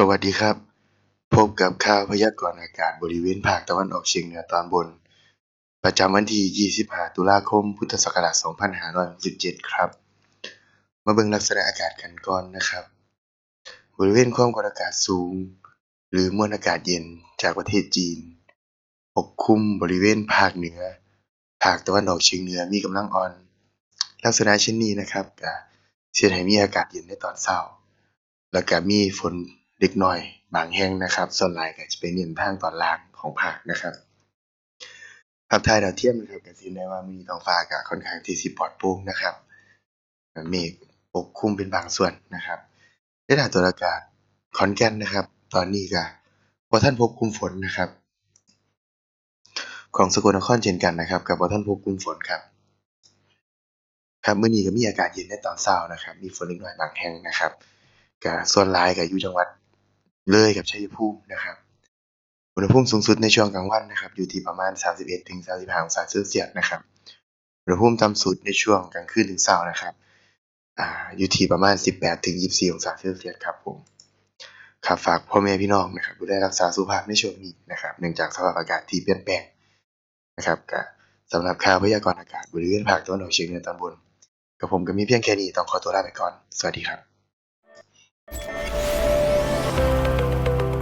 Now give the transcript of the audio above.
สวัสดีครับ พบกับข่าวพยากรณ์อากาศบริเวณภาคตะวันออกเฉียงเหนือตอนบน ประจำวันที่ 25 ตุลาคม พุทธศักราช 2567 ครับ มาเบิ่งลักษณะอากาศกันก่อนนะครับ บริเวณความกดอากาศสูง หรือมวลอากาศเย็นจากประเทศจีน ปกคลุมบริเวณภาคเหนือ ภาคตะวันออกเฉียงเหนือมีกำลังอ่อน ลักษณะเช่นนี้นะครับก็สิเฮ็ดให้มีอากาศเย็นในตอนเช้า แล้วก็มีฝน เล็กน้อยบางแห่งนะครับ ส่วนหลายก็จะไปเน้นทางตอนล่างของภาคนะครับภาพถ่ายดาวเทียมนะครับก็สิเห็นได้ว่ามีท้องฟ้าก็ค่อนข้างที่สิปลอดโปร่งนะครับเมฆปกคลุมเป็นบางส่วนนะครับเรดาร์ตรวจอากาศขอนแก่นนะครับ ตอนนี้ก็บ่ทันพบกลุ่มฝนนะครับ ของสกลนครเช่นกันนะครับก็บ่ทันพบกลุ่มฝนครับ ครับเมื้อนี้ก็มีอากาศเย็นในตอนเช้านะครับ มีฝนเล็กน้อยบางแห่งนะครับก็ส่วนหลายก็อยู่จังหวัด เลยกับชัยภูมินะครับอุณหภูมิสูงสุดในช่วงกลางวันนะครับอยู่ที่ประมาณ 31-35องศาเซลเซียสนะครับอุณหภูมิต่ำสุดในช่วงกลางคืนถึงเช้านะครับอ่าอยู่ที่ประมาณ 18-24องศาเซลเซียสครับผมครับฝากพ่อแม่พี่น้องนะครับดูแลรักษาสุขภาพในช่วงนี้นะครับเนื่องจากสภาพอากาศที่เปลี่ยนแปลงนะครับก็สำหรับข่าวพยากรณ์อากาศบริเวณภาคตะวันออกเฉียงเหนือตอนบนกับผมก็มีเพียงแค่นี้ต้องขอตัวลาไปก่อน สวัสดีครับ